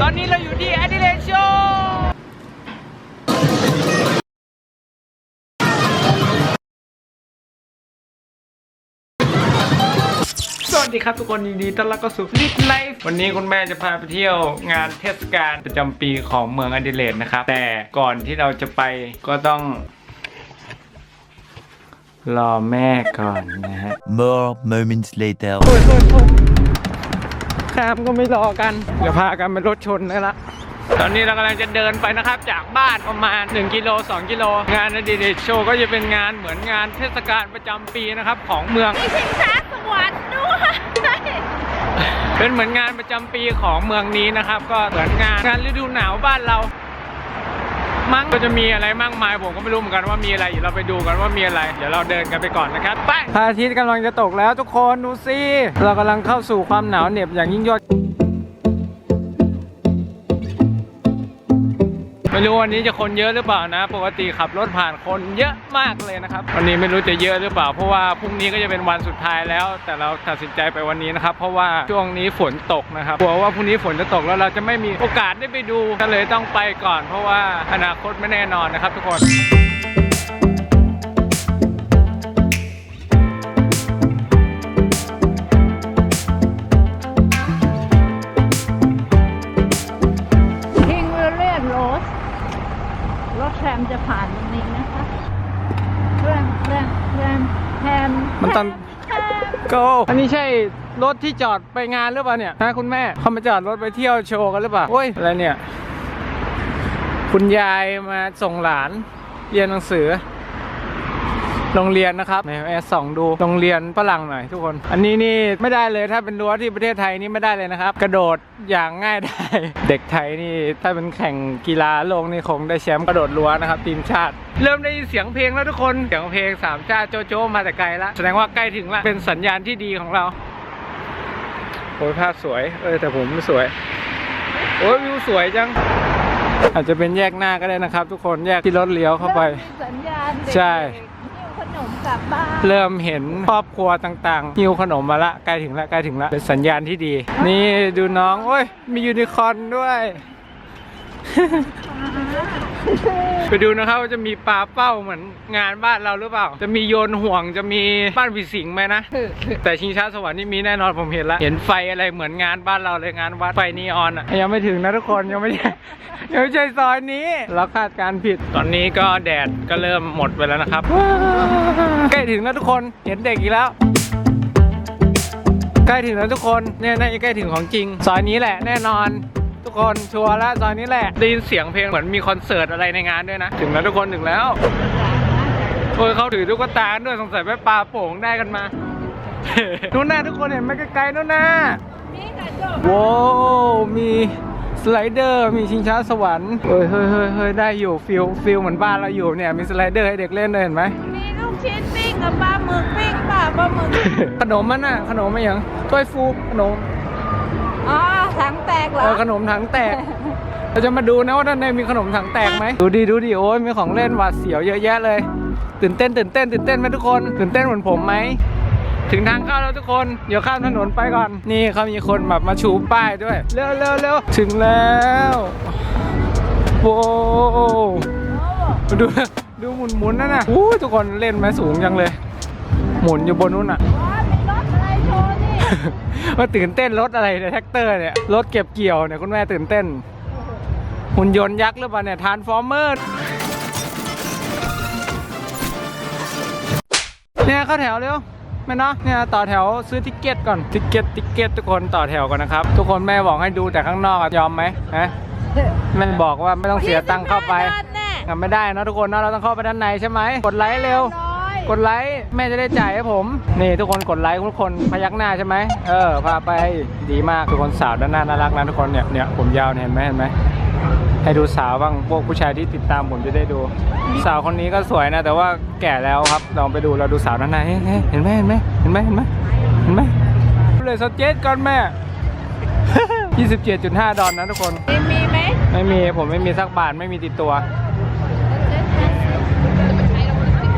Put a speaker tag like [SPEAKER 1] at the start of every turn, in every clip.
[SPEAKER 1] ตอนนี้เราอยู่ที่ a d i l a d e Show สวัสดีครับทุกคนยินดีต้อนรับเข้าสู่ลิทไลฟ์วันนี้คุณแม่จะพาไปเที่ยวงานเทศกาลประจำปีของเมืองอดิเลดนะครับ แต่ก่อนที่เราจะไปก็ต้อง รอแม่ก่อนนะฮะ
[SPEAKER 2] More moments later.
[SPEAKER 1] โอ้ยโอ้ยโอ้ย ข้ามก็ไม่รอกัน เดี๋ยวพากันไปรถชนได้ละตอนนี้เรากำลังจะเดินไปนะครับ จากบ้านประมาณ 1กิโล2กิโลงานอดีตโชว์ก็จะเป็นงานเหมือนงานเทศกาลประจำปีนะครับของเมือง
[SPEAKER 3] ชิงช้าสวรรค์ด้วย
[SPEAKER 1] เป็นเหมือนงานประจำปีของเมืองนี้นะครับ ก็เหมือนงานงานฤดูหนาวบ้านเรา มั้งก็จะมีอะไรมากมายผมก็ไม่รู้เหมือนกันว่ามีอะไรเดี๋ยวเราไปดูกันว่ามีอะไร เดี๋ยวเราเดินกันไปก่อนนะครับไปพระอาทิตย์กำลังจะตกแล้วทุกคนดูสิเรากำลังเข้าสู่ความหนาวเหน็บอย่างยิ่งยวด รู้วันนี้จะคนเยอะหรือเปล่านะ ปกติขับรถผ่านคนเยอะมากเลยนะครับ วันนี้ไม่รู้จะเยอะหรือเปล่า เพราะว่าพรุ่งนี้ก็จะเป็นวันสุดท้ายแล้ว แต่เราตัดสินใจไปวันนี้นะครับ เพราะว่าช่วงนี้ฝนตกนะครับ กลัวว่าพรุ่งนี้ฝนจะตกแล้วเราจะไม่มีโอกาสได้ไปดู ก็เลยต้องไปก่อน เพราะว่าอนาคตไม่แน่นอนนะครับ ทุกคน
[SPEAKER 3] ต
[SPEAKER 1] อน
[SPEAKER 3] แฮม
[SPEAKER 1] go อันนี้ใช่รถที่จอดไปงานหรือเปล่าเนี่ยฮะคุณแม่เขามาจอดรถไปเที่ยวโชว์กันหรือเปล่าโอ้ยอะไรเนี่ย คุณยายมาส่งหลานเรียนหนังสือ โรงเรียนนะครับในแอร์ส่องดูโรงเรียนฝรั่งหน่อยทุกคน อันนี้นี่ไม่ได้เลยถ้าเป็นรั้วที่ประเทศไทยนี่ไม่ได้เลยนะครับ กระโดดอย่างง่ายได้ เด็กไทยนี่ถ้าเป็นแข่งกีฬาโลกนี่คงได้แชมป์กระโดดรั้วนะครับทีมชาติ เริ่มได้ยินเสียงเพลงแล้วทุกคนเสียงเพลงสามชาติโจโจมาแต่ไกลแล้วแสดงว่าใกล้ถึงแล้วเป็นสัญญาณที่ดีของเราโอ้ยภาพสวยเออแต่ผมไม่สวยโอ้ยวิวสวยจังอาจจะเป็นแยกหน้าก็ได้นะครับ ทุกคนแยกที่รถเลี้ยวเข้าไป
[SPEAKER 3] ริ่มมีสัญญาณเด็กๆ
[SPEAKER 1] ใช่
[SPEAKER 3] หิ้วข นมกลับบ้าน
[SPEAKER 1] เริ่มเห็นครอบครัวต่างๆหิ้วขนมมาละใกล้ถึงละใกล้ถึงละเป็นสัญญาณที่ดี นี่ดูน้อง โอ้ย มียูนิคอร์นด้วย ไปดูนะครับว่าจะมีปลาเป้าเหมือนงานบ้านเราหรือเปล่า จะมีโยนห่วงจะมีบ้านผีสิงไหมนะ แต่ชิงช้าสวรรค์นี่มีแน่นอนผมเห็นละเห็นไฟอะไรเหมือนงานบ้านเราเลยงานวัดไฟนีออนอะยังไม่ถึงนะทุกคนยังไม่ใช่ยังไม่ใช่ซอยนี้เราคาดการณ์ผิดตอนนี้ก็แดดก็เริ่มหมดไปแล้วนะครับใกล้ถึงแล้วทุกคนเห็นเด็กอีกแล้วใกล้ถึงแล้วทุกคนเนี่ยน่าจะใกล้ถึงของจริงซอยนี้แหละแน่นอน ทุกคนชัวร์แล้วซอยนี้แหละได้ยินเสียงเพลงเหมือนมีคอนเสิร์ตอะไรในงานด้วยนะ ถึงแล้วทุกคนถึงแล้วโอ้ยเขาถือตุ๊กตาด้วยสงสัยไปปลาโป่งได้กันมานู่นน่ะทุกคนเห็นไหมไกลๆนู่นน่ะ
[SPEAKER 3] มีกระจก
[SPEAKER 1] ว้าวมีสไลเดอร์มีชิงช้าสวรรค์เฮ้ยเฮ้ยเฮ้ยเฮ้ยได้อยู่ฟิลฟิลเหมือนบ้านเราอยู่เนี่ยมีสไลเดอร์ให้เด็กเล่นด้วยเห็นไหม
[SPEAKER 3] มีลูกชิ้นปิ้งกับปลาหมึกปิ้งป่ะปลาหมึก
[SPEAKER 1] ขนมมันน่ะขนมอะไรอย่างถ้วยฟูขนม
[SPEAKER 3] อ๋อถังแต กเหร
[SPEAKER 1] เอ
[SPEAKER 3] อ
[SPEAKER 1] อขนมถังแตก เราจะมาดูนะว่าด้านในมีขนมถังแตกไหมดูดิดูดิโอ้ยมีของเล่นหวาดเสียวเยอะแยะเลย ตื่นเต้นตื่นเต้นตื่นเต้นไหมทุกคนตื่นเต้นเหมือนผมไหมถึงทางเข้าแล้วทุกคนเดี๋ยวข้ามถนนไปก่อน นี่เขามีคนแบบมาชูป้ายด้วยเร็วเร็วเร็วถึงแล้วโว้วดูดูหมุนหมุนนั่นน่ะอู้ทุกคนเล่นไหมสูงจังเลย หมุนอยู่บนนู้นอะ
[SPEAKER 3] ว์นี่ว่า
[SPEAKER 1] ตื่นเต้นรถอะไรเนี่ยแท็กเตอร์เนี่ยรถเก็บเกี่ยวเนี่ยคุณแม่ตื่นเต้น หุ่นยนต์ยักษ์หรือเปล่าเนี่ยทานฟอร์เมอร์เนี่ยเข้าแถวเร็วแม่เนาะเนี่ยต่อแถวซื้อทิกเก็ตก่อนทิกเก็ตทิกเก็ตทุกคนต่อแถวก่อนนะครับ ทุกคนแม่บอกให้ดูแต่ข้างนอกอะยอมไหมฮะแม่บอกว่าไม่ต้องเสียตังค์เข้าไป
[SPEAKER 3] ด้านแน่
[SPEAKER 1] ทำไม่ได้นะทุกคนนะเราต้องเข้าไปด้านในใช่ไหมกดไลค์เร็ว
[SPEAKER 3] ร้อย
[SPEAKER 1] กดไลค์แม่จะได้จ่ายให้ผม นี่ทุกคนกดไลค์ทุกคนพยักหน้าใช่ไหมเออพาไปดีมากทุกคนสาวด้านหน้าน่ารักนะทุกคนเนี่ยเนี่ยผมยาวเนี่ยเห็นไหมเห็นไหมให้ดูสาวบ้างพวกผู้ชายที่ติดตามผมจะได้ดู สาวคนนี้ก็สวยนะ แต่ว่าแก่แล้วครับลองไปดูเราดูสาวด้านในเฮ้ยเฮ้ยเห็นไหมเห็นไหมเห็นไหมเห็นไหมเห็นไหมเลยสเจ็ตก่อนแม่ 27.5 ดอลนะทุกคน
[SPEAKER 3] มีมีไหม
[SPEAKER 1] ไม่มีผมไม่มีสักบาทไม่มีติดตัว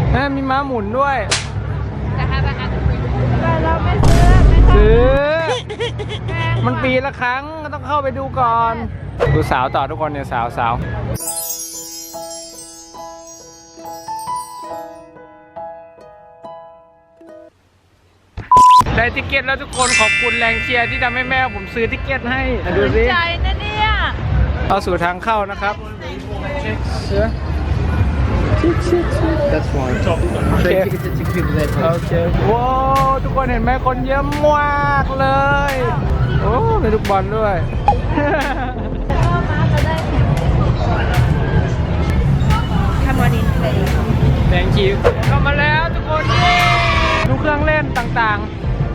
[SPEAKER 1] แม่มีม้าหมุนด้วย
[SPEAKER 3] แต่เราไม่ซื้อไม่ชอบ
[SPEAKER 1] ซื้อ
[SPEAKER 3] แพง
[SPEAKER 1] มันปีละครั้งก็ต้องเข้าไปดูก่อน ดูสาวต่อทุกคนเนี่ยสาวสาวได้ทิเก็ตแล้วทุกคนขอบคุณแรงเชียร์ที่ทำให้แม่ผมซื้อทิเก็ตให้ดูสิ
[SPEAKER 3] ใจนะเนี่ย
[SPEAKER 1] เข้าสู่ทางเข้านะครับเสือ
[SPEAKER 4] That's fine.
[SPEAKER 1] Okay.
[SPEAKER 4] So tickets at Jacob there.
[SPEAKER 1] โอเคว้าวทุกคนเห็นไหมคนเยอะมากเลย โอ้มีลูกบอลด้วย
[SPEAKER 3] Come on in please
[SPEAKER 1] แดงคิวเข้ามาแล้วทุกคนเย้ดูเครื่องเล่นต่าง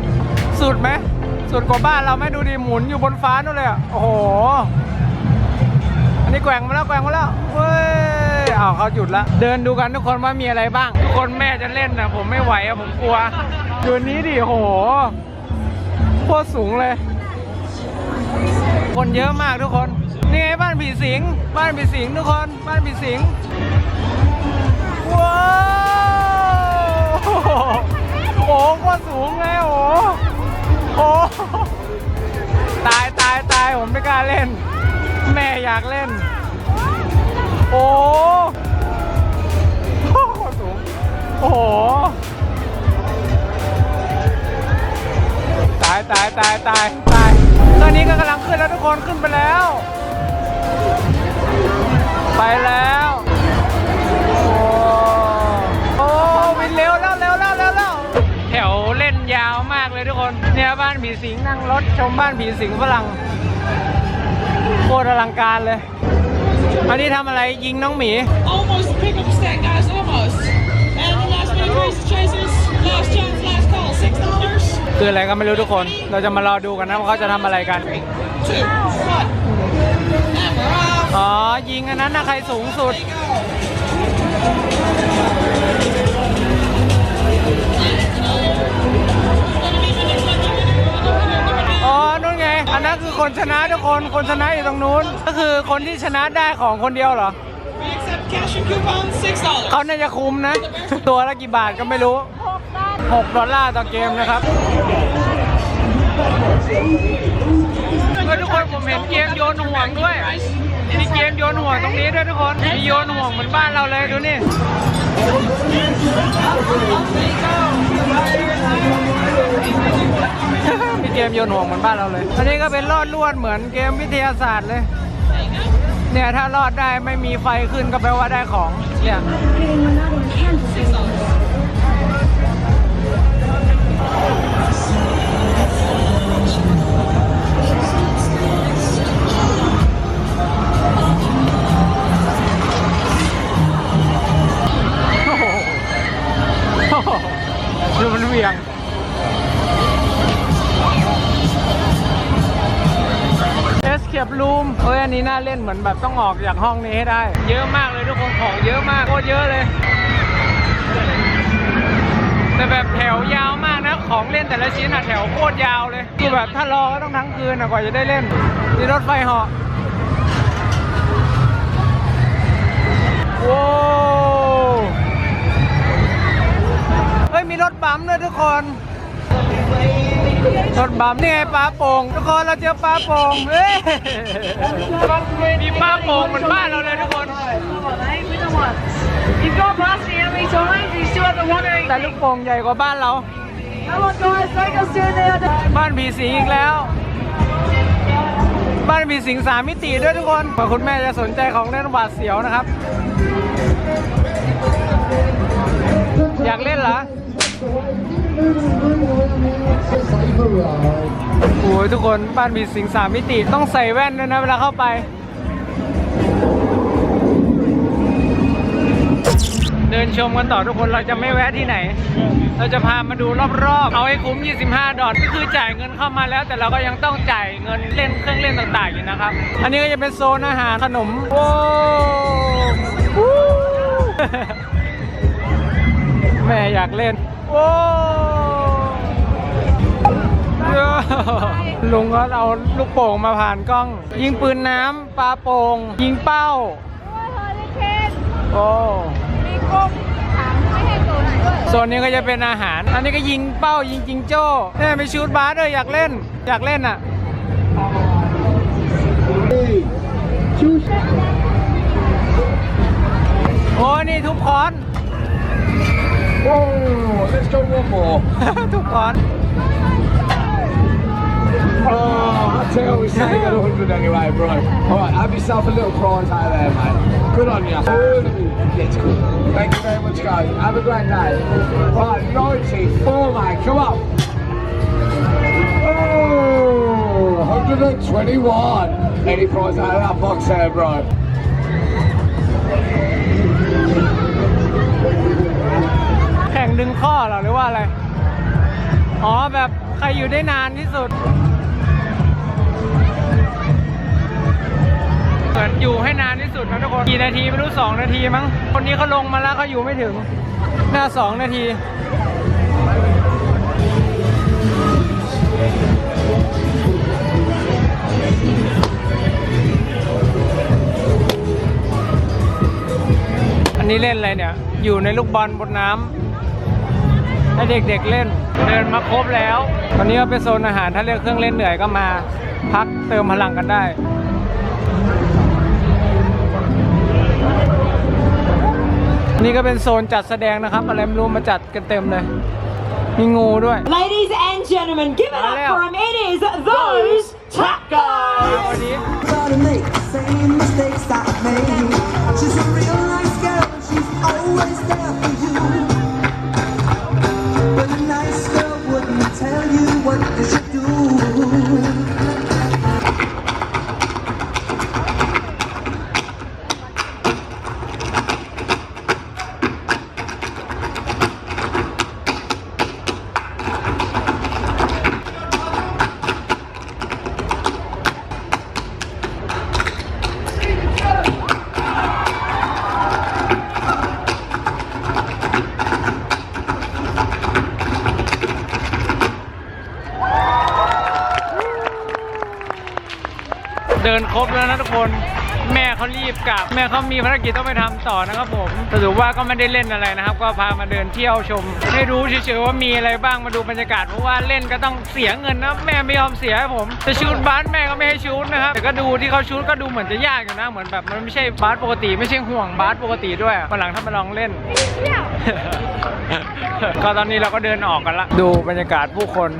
[SPEAKER 1] ๆ สุดไหมสุดกว่าบ้านเราไหมดูดิหมุนอยู่บนฟ้านู่นเลยอะ โอ้โห อันนี้แกว่งมาแล้วแกว่งมาแล้วเว้ย เอาเขาหยุดละเดินดูกันทุกคนว่ามีอะไรบ้าง ทุกคนแม่จะเล่นนะผมไม่ไหวอะผมกลัวดูนี้ดิโหโคตรสูงเลย คนเยอะมากทุกคน นี่ไงบ้านผีสิง บ้านผีสิงทุกคน บ้านผีสิง ว้าวโอ้โหโคตรสูงเลยโอ้โหโอ้โหตายตายตายผมไม่กล้าเล่น แม่อยากเล่น โอ้โหโคตรสูงโอ้โห ตายตายตายตายตายตอนนี้ก็กำลังขึ้นแล้วทุกคนขึ้นไปแล้ว ไปแล้วโอ้โอ้วินเร็วแล้วเร็วแล้วเร็วแล้วแถวเล่นยาวมากเลยทุกคน เนี่ยบ้านผีสิงนั่งรถชมบ้านผีสิงฝรั่งโคตรอลังการเลย อันนี้ทำอะไรยิงน้องหมี
[SPEAKER 5] Almost pick up a stack, guys. Almost. And the last minute race chasers. Last chance, last call. Six dollars.
[SPEAKER 1] คืออะไรก็ไม่รู้ทุกคน เราจะมารอดูกันนะว่าเขาจะทำอะไรกัน
[SPEAKER 5] Two, one. And we're off.
[SPEAKER 1] อ๋อ ยิงอันนั้นนะใครสูงสุดอ๋อ ไง อันนั้นคือคนชนะทุกคน คนชนะอยู่ตรงนู้น ก็คือคนที่ชนะได้ของคนเดียวเหรอ
[SPEAKER 5] We accept cash and coupons. Six dollars.
[SPEAKER 1] เขาน่าจะคุ้มนะ ตัวละกี่บาทก็ไม่รู้ 6 ดอลลาร์ต่อเกมนะครับเฮ้ยทุกคนผมเห็นเกมโยนห่วงด้วย มีเกมโยนห่วงตรงนี้ด้วยทุกคนมีโยนห่วงเหมือนบ้านเราเลยดูนี่มีเกมโยนห่วงเหมือนบ้านเราเลย อันนี้ก็เป็นลอดลวดเหมือนเกมวิทยาศาสตร์เลย เนี่ยถ้ารอดได้ไม่มีไฟขึ้นก็แปลว่าได้ของ เนี่ย ดูมันเหวียงเอสเคปรูมเฮ้ยอันนี้น่าเล่นเหมือนแบบต้องออกจากห้องนี้ให้ได้ เยอะมากเลยทุกคนของเยอะมากโคตรเยอะเลย แต่แบบแถวยาวมากนะ ของเล่นแต่ละชิ้นอะแถวโคตรยาวเลย คือแบบถ้ารอก็ต้องทั้งคืนอะกว่าจะได้เล่นนี่รถไฟเหาะ บัมป์ด้วยทุกคนรถบัมป์นี่ไงปลาโป่งทุกคนเราเจอปลาโป่งเฮ้ยมีปลาโป่งเหมือนบ้านเราเลยทุกคน
[SPEAKER 5] You've got past the enemy times. You still have the one
[SPEAKER 1] แต่ลูกโป่งใหญ่กว่าบ้านเรา
[SPEAKER 5] Come on, guys. Take us to the other.
[SPEAKER 1] บ้านผีสิงอีกแล้ว บ้านผีสิงสามมิติด้วยทุกคนเผื่อคุณแม่จะสนใจของเล่นหวาดเสียวนะครับ อยากเล่นเหรอ โอ้ยทุกคนบ้านผีสิงสามมิติต้องใส่แว่นด้วยนะเวลาเข้าไป เดินชมกันต่อทุกคนเราจะไม่แวะที่ไหน เราจะพามาดูรอบๆ เอาให้คุ้ม 25 ดอลก็คือจ่ายเงินเข้ามาแล้ว แต่เราก็ยังต้องจ่ายเงินเล่นเครื่องเล่นต่างๆอยู่นะครับ อันนี้ก็จะเป็นโซนอาหารขนมโว้ววู้แม่อยากเล่น ลุงก็เอาลูกโป่งมาผ่านกล้อง ยิงปืนน้ำปลาโป่งยิงเป้าโอ้
[SPEAKER 3] มีกล้องถังไม่ให้ตัวไหนด้วย
[SPEAKER 1] โซนนี้ก็จะเป็นอาหาร อันนี้ก็ยิงเป้ายิงจิงโจ้เนี่ยไปชูดบาสเลยอยากเล่น อยากเล่นอะโอ้นี่ทุบคอน
[SPEAKER 4] Oh, let's go one more.
[SPEAKER 1] the one.
[SPEAKER 4] Oh, that's how we say at 100 anyway, bro. Alright, have yourself a little prize out there, mate. Good on you. Thank you very much, guys. Have a great day. Right, 94, mate. Come on. Oh, 121. Any prize out of that box there, bro.
[SPEAKER 1] งดึงข้อหรอหรือว่าอะไร อ๋อแบบใครอยู่ได้นานที่สุด เหมือนอยู่ให้นานที่สุดนะทุกคนกี่นาทีไม่รู้สองนาทีมั้ง คนนี้เขาลงมาแล้วเขาอยู่ไม่ถึง หน้าสองนาทีอันนี้เล่นอะไรเนี่ย อยู่ในลูกบอลบนน้ำ ให้เด็กๆเล่น เดินมาครบแล้ว ตอนนี้ก็เป็นโซนอาหารถ้าเลือกเครื่องเล่นเหนื่อยก็มาพักเติมพลังกันได้นี่ก็เป็นโซนจัดแสดงนะครับ อะไรไม่รู้มาจัดกันเต็มเลย มีงูด้วย
[SPEAKER 6] Ladies and gentlemen, give it up
[SPEAKER 1] Hello.
[SPEAKER 6] for him. It is those Tap
[SPEAKER 1] มา
[SPEAKER 6] Guys.
[SPEAKER 1] วันนี้
[SPEAKER 7] to make the same mistakes that I made. She's a real nice girl, she's always there
[SPEAKER 1] ดินครบแล้วนะทุกคน แม่เขารีบกลับ แม่เขามีภารกิจต้องไปทำต่อนะครับผมสรุปว่าก็ไม่ได้เล่นอะไรนะครับ ก็พามาเดินเที่ยวชม ให้รู้เฉยๆว่ามีอะไรบ้างมาดูบรรยากาศเพราะว่าเล่นก็ต้องเสียเงินนะแม่ไม่ยอมเสียให้ผมจะชูดบาสแม่ก็ไม่ให้ชูดนะครับแต่ก็ดูที่เขาชูดก็ดูเหมือนจะยากอยู่นะเหมือนแบบมันไม่ใช่บาสปกติ ไม่ใช่ห่วงบาสปกติด้วยวันหลังถ้ามาลองเล่นก็ตอนนี้เราก็เดินออกกันละ ดูบรรยากาศผู้คน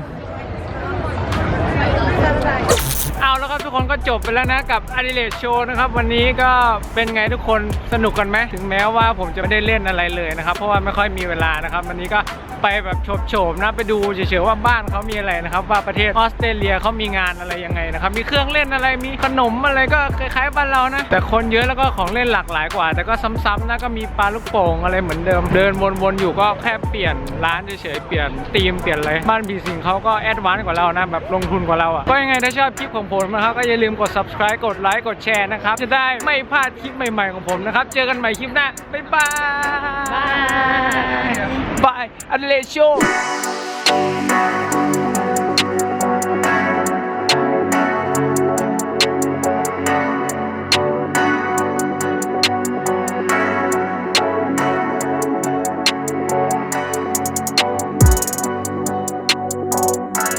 [SPEAKER 1] เอาแล้วครับทุกคนก็จบไปแล้วนะกับอดิเลตโชว์นะครับวันนี้ก็เป็นไงทุกคนสนุกกันไหมถึงแม้ว่าผมจะไม่ได้เล่นอะไรเลยนะครับเพราะว่าไม่ค่อยมีเวลานะครับวันนี้ก็ ไปแบบโฉบๆนะไปดูเฉยๆว่าบ้านเขามีอะไรนะครับ ว่าประเทศออสเตรเลียเขามีงานอะไรยังไงนะครับมีเครื่องเล่นอะไรมีขนมอะไรก็คล้ายๆบ้านเรานะ แต่คนเยอะแล้วก็ของเล่นหลากหลายกว่า แต่ก็ซ้ำๆนะก็มีปลาลูกโป่งอะไรเหมือนเดิม เดินวนๆอยู่ก็แค่เปลี่ยนร้านเฉยๆเปลี่ยนธีมเปลี่ยนอะไรบ้านบีสิงเขาก็แอดวานซ์กว่าเรานะแบบลงทุนกว่าเราอะก็ยังไงถ้าชอบคลิปของผมนะครับก็อย่าลืมกด subscribe กดไลค์กดแชร์นะครับจะได้ไม่พลาดคลิปใหม่ๆของผมนะครับเจอกันใหม่คลิปหน้าบ๊ายบายบาย Ay, show.